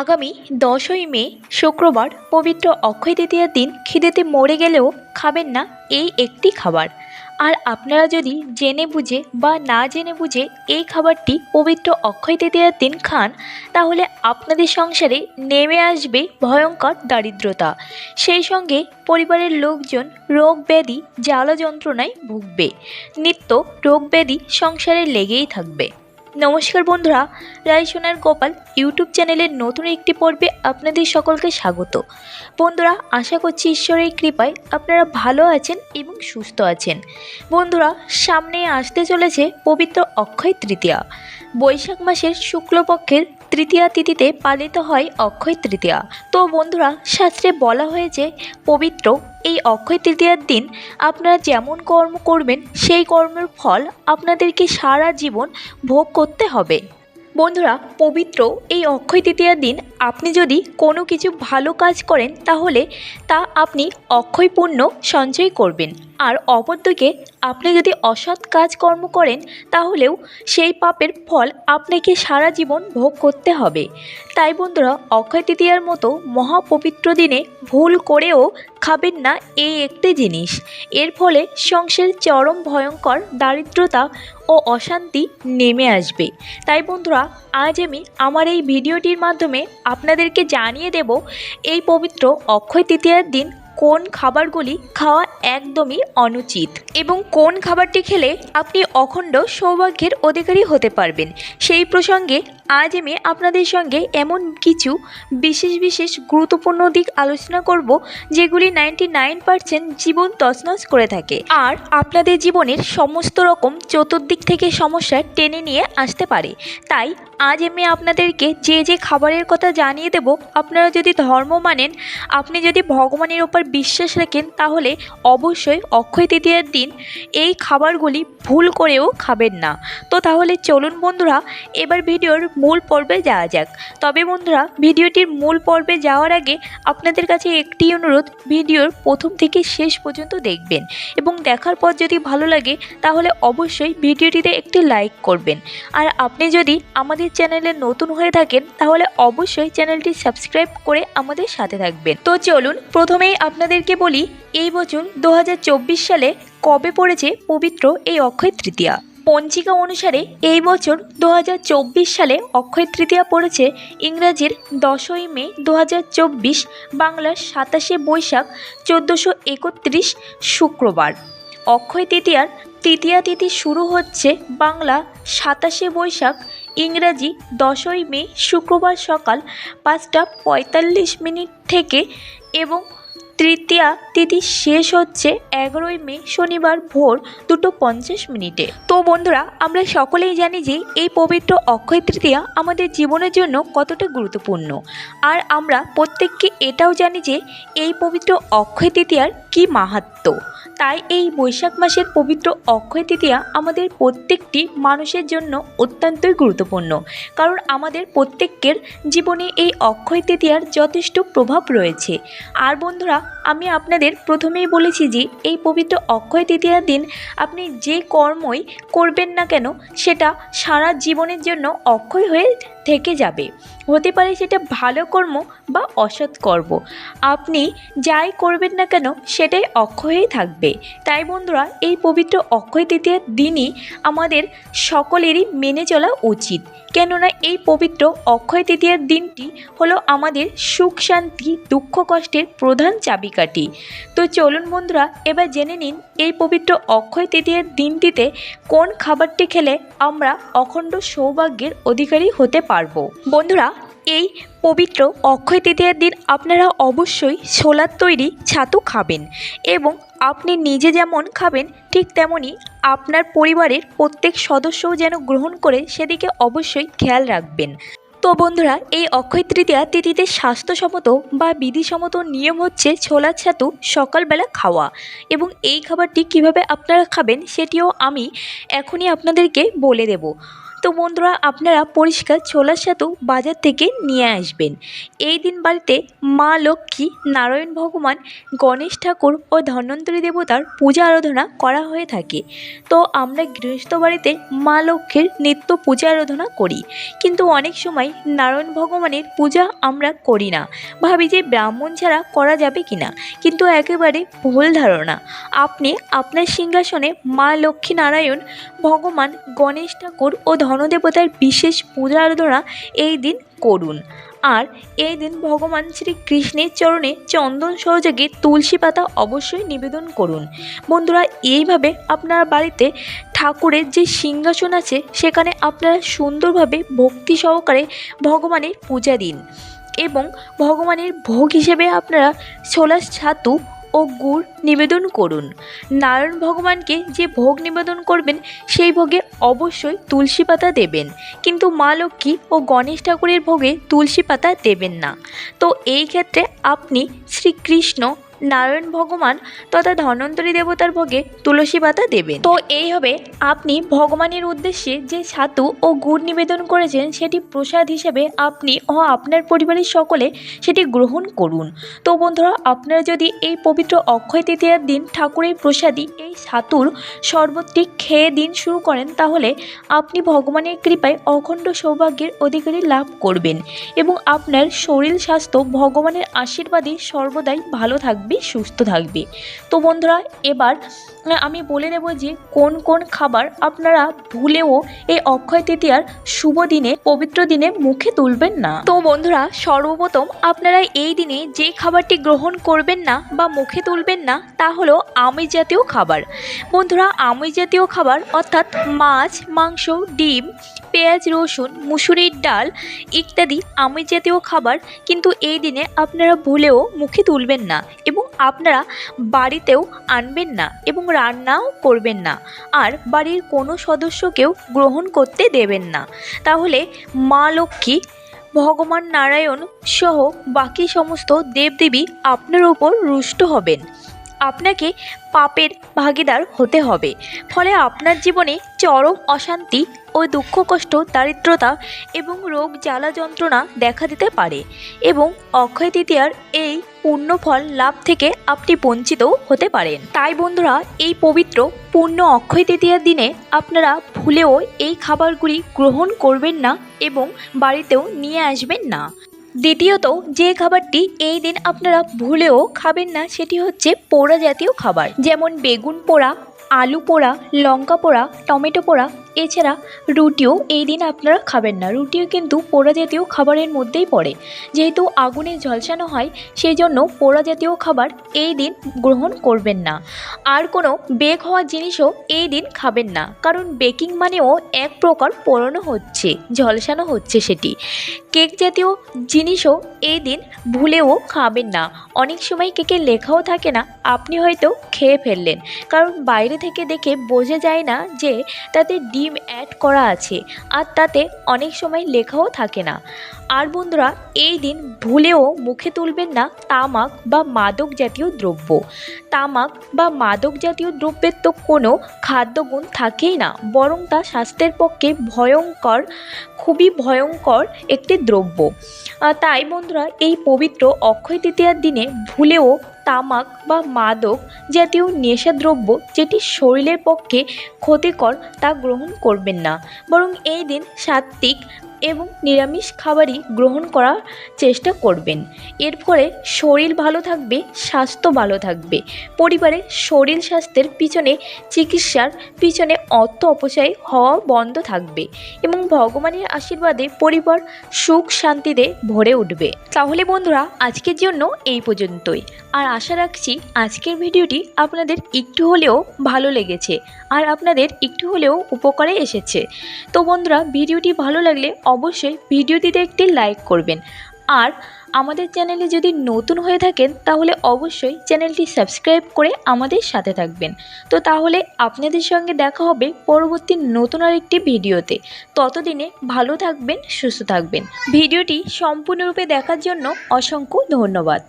আগামী দশই মে, শুক্রবার পবিত্র অক্ষয় তৃতীয়ার দিন খিদেতে মরে গেলেও খাবেন না এই একটি খাবার। আর আপনারা যদি জেনে বুঝে বা না জেনে বুঝে এই খাবারটি পবিত্র অক্ষয় তৃতীয়ার দিন খান, তাহলে আপনাদের সংসারে নেমে আসবে ভয়ঙ্কর দারিদ্রতা। সেই সঙ্গে পরিবারের লোকজন রোগ ব্যাধি, জ্বালা যন্ত্রণায় ভুগবে। নিত্য রোগ ব্যাধি সংসারে লেগেই থাকবে। নমস্কার বন্ধুরা, রায় সোনার গোপাল ইউটিউব চ্যানেলের নতুন একটি পর্বে আপনাদের সকলকে স্বাগত। বন্ধুরা, আশা করছি ঈশ্বরের কৃপায় আপনারা ভালো আছেন এবং সুস্থ আছেন। বন্ধুরা, সামনে আসতে চলেছে পবিত্র অক্ষয় তৃতীয়া। বৈশাখ মাসের শুক্লপক্ষের তৃতীয়া তিথিতে পালিত হয় অক্ষয় তৃতীয়া। তো বন্ধুরা, শাস্ত্রে বলা হয়েছে, পবিত্র এই অক্ষয় তৃতীয়ার দিন আপনারা যেমন কর্ম করবেন, সেই কর্মের ফল আপনাদেরকে সারা জীবন ভোগ করতে হবে। বন্ধুরা, পবিত্র এই অক্ষয় তৃতীয়ার দিন আপনি যদি কোনো কিছু ভালো কাজ করেন, তাহলে তা আপনি অক্ষয় পুণ্য সঞ্চয় করবেন। আর অপরদিকে আপনি যদি অসৎ কাজকর্ম করেন, তাহলেও সেই পাপের ফল আপনাকে সারা জীবন ভোগ করতে হবে। তাই বন্ধুরা, অক্ষয় তৃতীয়ার মতো মহাপবিত্র দিনে ভুল করেও খাবেন না এই একটি জিনিস। এর ফলে সংসারে চরম ভয়ঙ্কর দারিদ্রতা ও অশান্তি নেমে আসবে। তাই বন্ধুরা, আজ আমি আমার এই ভিডিওটির মাধ্যমে আপনাদেরকে জানিয়ে দেব, এই পবিত্র অক্ষয় তৃতীয়ার দিন কোন খাবারগুলি খাওয়া একদমই অনুচিত এবং কোন খাবারটি খেলে আপনি অখণ্ড সৌভাগ্যের অধিকারী হতে পারবেন? সেই প্রসঙ্গে আজ আমি আপনাদের সঙ্গে এমন কিছু বিশেষ বিশেষ গুরুত্বপূর্ণ দিক আলোচনা করব, যেগুলি নাইনটি নাইন পার্সেন্ট জীবন তছনছ করে থাকে। আর আপনাদের জীবনের সমস্ত রকম চতুর্দিক থেকে সমস্যা টেনে নিয়ে আসতে পারে। তাই আজ আমি আপনাদেরকে যে যে খাবারের কথা জানিয়ে দেব, আপনারা যদি ধর্ম মানেন, আপনি যদি ভগবানের ওপর বিশ্বাস রাখেন, তাহলে অবশ্যই অক্ষয় তৃতীয়ার দিন এই খাবারগুলি ভুল করেও খাবেন না। তো তাহলে চলুন বন্ধুরা, এবার ভিডিওর মূল পর্বে যাওয়া যাক। তবে বন্ধুরা, ভিডিওটির মূল পর্বে যাওয়ার আগে আপনাদের কাছে একটি অনুরোধ, ভিডিওর প্রথম থেকে শেষ পর্যন্ত দেখবেন এবং দেখার পর যদি ভালো লাগে, তাহলে অবশ্যই ভিডিওটিতে একটি লাইক করবেন। আর আপনি যদি আমাদের চ্যানেলে নতুন হয়ে থাকেন, তাহলে অবশ্যই চ্যানেলটি সাবস্ক্রাইব করে আমাদের সাথে থাকবেন। তো চলুন, প্রথমেই আপনাদেরকে বলি, এই বছর দু হাজার চব্বিশ সালে কবে পড়েছে পবিত্র এই অক্ষয় তৃতীয়া? পঞ্জিকা অনুসারে এই বছর দু হাজার চব্বিশ সালে অক্ষয় তৃতীয়া পড়েছে ইংরাজির দশই মে দু হাজার চব্বিশ, বাংলার সাতাশে বৈশাখ চোদ্দোশো একত্রিশ শুক্রবার। অক্ষয় তৃতীয়ার তৃতীয়া তিথি শুরু হচ্ছে বাংলা সাতাশে বৈশাখ ইংরাজি দশই মে শুক্রবার সকাল পাঁচটা পঁয়তাল্লিশ মিনিট থেকে এবং তৃতীয়া তিথি শেষ হচ্ছে এগারোই মে শনিবার ভোর দুটো পঞ্চাশ মিনিটে। তো বন্ধুরা, আমরা সকলেই জানি যে এই পবিত্র অক্ষয় তৃতীয়া আমাদের জীবনের জন্য কতটা গুরুত্বপূর্ণ। আর আমরা প্রত্যেককে এটাও জানি যে এই পবিত্র অক্ষয় তৃতীয়ার কী মাহাত্ম্য তাই এই বৈশাখ মাসের পবিত্র অক্ষয় তৃতীয়া আমাদের প্রত্যেকটি মানুষের জন্য অত্যন্তই গুরুত্বপূর্ণ। কারণ আমাদের প্রত্যেকের জীবনে এই অক্ষয় তৃতীয়ার যথেষ্ট প্রভাব রয়েছে। আর বন্ধুরা, আমি আপনাদের প্রথমেই বলেছি যে, এই পবিত্র অক্ষয় তৃতীয়ার দিন আপনি যে কর্মই করবেন না কেন, সেটা সারা জীবনের জন্য অক্ষয় হয়ে থেকে যাবে। হতে পারে সেটা ভালো কর্ম বা অসৎ কর্ম। আপনি যাই করবেন না কেন, সেটাই অক্ষয়ই থাকবে। তাই বন্ধুরা, এই পবিত্র অক্ষয় তৃতীয়ার দিনই আমাদের সকলেরই মেনে চলা উচিত। কেননা, এই পবিত্র অক্ষয় তৃতীয়ার দিনটি হলো আমাদের সুখ, শান্তি, দুঃখ, কষ্টের প্রধান চাবিকাঠি। তো চলুন বন্ধুরা, এবার জেনে নিন, এই পবিত্র অক্ষয় তৃতীয়ার দিনটিতে কোন খাবারটি খেলে আমরা অখণ্ড সৌভাগ্যের অধিকারী হতে পারব। বন্ধুরা, এই পবিত্র অক্ষয় তৃতীয়ার দিন আপনারা অবশ্যই ছোলার তৈরি ছাতু খাবেন এবং আপনি নিজে যেমন খাবেন, ঠিক তেমনই আপনার পরিবারের প্রত্যেক সদস্যও যেন গ্রহণ করে সেদিকে অবশ্যই খেয়াল রাখবেন। তো বন্ধুরা, এই অক্ষয় তৃতীয়া তিথিতে স্বাস্থ্যসম্মত বা বিধিসম্মত নিয়ম হচ্ছে ছোলা ছাতু সকালবেলা খাওয়া। এবং এই খাবারটি কীভাবে আপনারা খাবেন সেটিও আমি এখনই আপনাদেরকে বলে দেব। তো বন্ধুরা, আপনারা পরিষ্কার ছোলার সাতু বাজার থেকে নিয়ে আসবেন। এই দিন বাড়িতে মা লক্ষ্মী, নারায়ণ ভগবান, গণেশ ঠাকুর ও ধন্বন্তরী দেবতার পূজা আরাধনা করা হয়ে থাকে। তো আমরা গৃহস্থ বাড়িতে মা লক্ষ্মীর নিত্য পূজা আরাধনা করি। কিন্তু অনেক সময় নারায়ণ ভগবানের পূজা আমরা করি না। ভাবি যে ব্রাহ্মণ ছাড়া করা যাবে কি না কিন্তু একেবারে ভুল ধারণা। আপনি আপনার সিংহাসনে মা লক্ষ্মী নারায়ণ, ভগবান গণেশ ঠাকুর ও ধনদেবতার বিশেষ পূজা আরাধনা এই দিন করুন। আর এই দিন ভগবান শ্রীকৃষ্ণের চরণে চন্দন সহযোগে তুলসী পাতা অবশ্যই নিবেদন করুন। বন্ধুরা, এইভাবে আপনার বাড়িতে ঠাকুরের যে সিংহাসন আছে, সেখানে আপনারা সুন্দরভাবে ভক্তি সহকারে ভগবানের পূজা দিন। এবং ভগবানের ভোগ হিসেবে আপনারা ছোলার ছাতু ও গুড় নিবেদন করুন। নারায়ণ ভগবানকে যে ভোগ নিবেদন করবেন, সেই ভোগে অবশ্যই তুলসী পাতা দেবেন। কিন্তু মা লক্ষ্মী ও গণেশ ঠাকুরের ভোগে তুলসী পাতা দেবেন না। তো এই ক্ষেত্রে আপনি শ্রীকৃষ্ণ নারায়ণ ভগবান তথা ধন্বন্তরী দেবতার ভোগে তুলসী পাতা দেবেন। তো এই হবে আপনি ভগবানের উদ্দেশ্যে যে ছাতু ও গুড় নিবেদন করেছেন, সেটি প্রসাদ হিসেবে আপনি ও আপনার পরিবারের সকলে সেটি গ্রহণ করুন। তো বন্ধুরা, আপনারা যদি এই পবিত্র অক্ষয় তৃতীয়ার দিন ঠাকুরের প্রসাদী এই ছাতুর শরবতটি খেয়ে দিন শুরু করেন, তাহলে আপনি ভগবানের কৃপায় অখণ্ড সৌভাগ্যের অধিকারী লাভ করবেন এবং আপনার শরীর স্বাস্থ্য ভগবানের আশীর্বাদে সর্বদাই ভালো থাকবে। সুস্থ থাকবে। তো বন্ধুরা এবার আমি বলে দেব যে কোন কোন খাবার আপনারা ভুলেও এই অক্ষয় তৃতীয়ার শুভ দিনে, পবিত্র দিনে মুখে তুলবেন না। তো বন্ধুরা, সর্বপ্রথম আপনারা এই দিনে যে খাবারটি গ্রহণ করবেন না বা মুখে তুলবেন না, তা হলো আমিষ জাতীয় খাবার। বন্ধুরা, আমিষ জাতীয় খাবার অর্থাৎ মাছ, মাংস, ডিম, পেঁয়াজ, রসুন, মুসুরির ডাল ইত্যাদি আমিষ জাতীয় খাবার কিন্তু এই দিনে আপনারা ভুলেও মুখে তুলবেন না এবং আপনারা বাড়িতেও আনবেন না এবং রান্নাও করবেন না। আর বাড়ির কোনো সদস্যকেও গ্রহণ করতে দেবেন না। তাহলে মা লক্ষ্মী, ভগবান নারায়ণ সহ বাকি সমস্ত দেবদেবী আপনার ওপর রুষ্ট হবেন। আপনাকে পাপের ভাগিদার হতে হবে। ফলে আপনার জীবনে চরম অশান্তি ও দুঃখ, কষ্ট, দারিদ্রতা এবং রোগ, জ্বালা যন্ত্রণা দেখা দিতে পারে এবং অক্ষয় তৃতীয়ার এই পুণ্যফল লাভ থেকে আপনি বঞ্চিতও হতে পারেন। তাই বন্ধুরা, এই পবিত্র পূর্ণ অক্ষয় তৃতীয়ার দিনে আপনারা ভুলেও এই খাবারগুলি গ্রহণ করবেন না এবং বাড়িতেও নিয়ে আসবেন না। দ্বিতীয়ত, যে খাবারটি এই দিন আপনারা ভুলেও খাবেন না, সেটি হচ্ছে পোড়া জাতীয় খাবার। যেমন বেগুন পোড়া, আলু পোড়া, লঙ্কা পোড়া, টমেটো পোড়া এছাড়া রুটিও এই দিন আপনারা খাবেন না। রুটিও কিন্তু পোড়া জাতীয় খাবারের মধ্যেই পড়ে। যেহেতু আগুনে ঝলসানো হয় সেই জন্য পোড়া জাতীয় খাবার এই দিন গ্রহণ করবেন না। আর কোনো বেক হওয়া জিনিসও এই দিন খাবেন না। কারণ বেকিং মানেও এক প্রকার পোড়ানো হচ্ছে, ঝলসানো হচ্ছে সেটি। কেক জাতীয় জিনিসও এই দিন ভুলেও খাবেন না। অনেক সময় কেকে লেখাও থাকে না, আপনি হয়তো খেয়ে ফেললেন। কারণ বাইরে থেকে দেখে বোঝা যায় না যে তাতে ডিম অ্যাড করা আছে আর তাতে অনেক সময় লেখাও থাকে না। আর বন্ধুরা, এই দিন ভুলেও মুখে তুলবেন না তামাক বা মাদক জাতীয় দ্রব্য। তামাক বা মাদক জাতীয় দ্রব্যের তো কোনো খাদ্যগুণ থাকেই না, বরং তা স্বাস্থ্যের পক্ষে ভয়ঙ্কর, খুবই ভয়ঙ্কর একটি দ্রব্য। তাই বন্ধুরা, এই পবিত্র অক্ষয় তৃতীয়ার দিনে ভুলেও তামাক বা মাদক জাতীয় নেশাদ্রব্য যেটি শরীরের পক্ষে ক্ষতিকর তা গ্রহণ করবেন না। বরং এই দিন সাত্ত্বিক এবং নিরামিষ খাবারই গ্রহণ করার চেষ্টা করবেন। এর ফলে শরীর ভালো থাকবে, স্বাস্থ্য ভালো থাকবে। পরিবারে শরীর স্বাস্থ্যের পিছনে চিকিৎসার পিছনে অর্থ অপচয় হওয়া বন্ধ থাকবে এবং ভগবানের আশীর্বাদে পরিবার সুখ শান্তিতে ভরে উঠবে। তাহলে বন্ধুরা, আজকের জন্য এই পর্যন্তই। আর আশা রাখছি আজকের ভিডিওটি আপনাদের একটু হলেও ভালো লেগেছে। আর আপনাদের একটু হলেও উপকারে এসেছে। তো বন্ধুরা, ভিডিওটি ভালো লাগলে অবশ্যই ভিডিওটিতে একটি লাইক করবেন। আর আমাদের চ্যানেলে যদি নতুন হয়ে থাকেন, তাহলে অবশ্যই চ্যানেলটি সাবস্ক্রাইব করে আমাদের সাথে থাকবেন। তো তাহলে আপনাদের সঙ্গে দেখা হবে পরবর্তী নতুন আরেকটি ভিডিওতে। ততদিনে ভালো থাকবেন, সুস্থ থাকবেন। ভিডিওটি সম্পূর্ণরূপে দেখার জন্য অসংখ্য ধন্যবাদ।